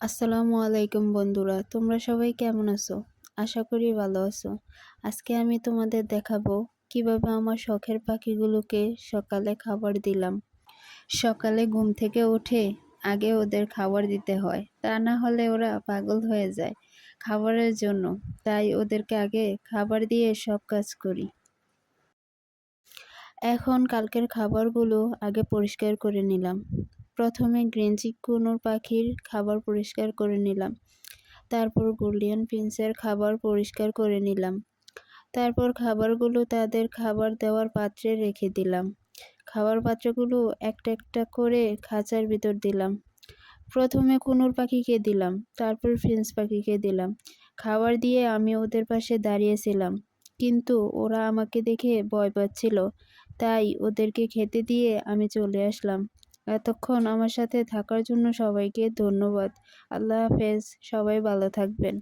আসসালামু আলাইকুম বন্ধুরা, তোমরা সবাই কেমন আছো? আশা করি ভালো আছো। আজকে আমি তোমাদের দেখাবো কীভাবে আমার শখের পাখিগুলোকে সকালে খাবার দিলাম। সকালে ঘুম থেকে উঠে আগে ওদের খাবার দিতে হয়, তা না হলে ওরা পাগল হয়ে যায় খাবারের জন্য। তাই ওদেরকে আগে খাবার দিয়ে সব কাজ করি। এখন কালকের খাবারগুলো আগে পরিষ্কার করে নিলাম। প্রথমে গ্রিন চিকুনোর পাখির খাবার পরিষ্কার করে নিলাম। তারপর গোল্ডিয়ান পিন্সের খাবার পরিষ্কার করে নিলাম। তারপর খাবারগুলো তাদের খাবার দেওয়ার পাত্রে রেখে দিলাম। খাবার পাত্রগুলো একটা একটা করে খাঁচার ভিতর দিলাম। প্রথমে কুনুর পাখিকে দিলাম, তারপর ফ্রেন্স পাখিকে দিলাম। খাবার দিয়ে আমি ওদের পাশে দাঁড়িয়েছিলাম, কিন্তু ওরা আমাকে দেখে ভয় পাচ্ছিল। তাই ওদেরকে খেতে দিয়ে আমি চলে আসলাম। এতক্ষণ আমার সাথে থাকার জন্য সবাইকে ধন্যবাদ। আল্লাহ হাফেজ সবাই ভালো থাকবেন।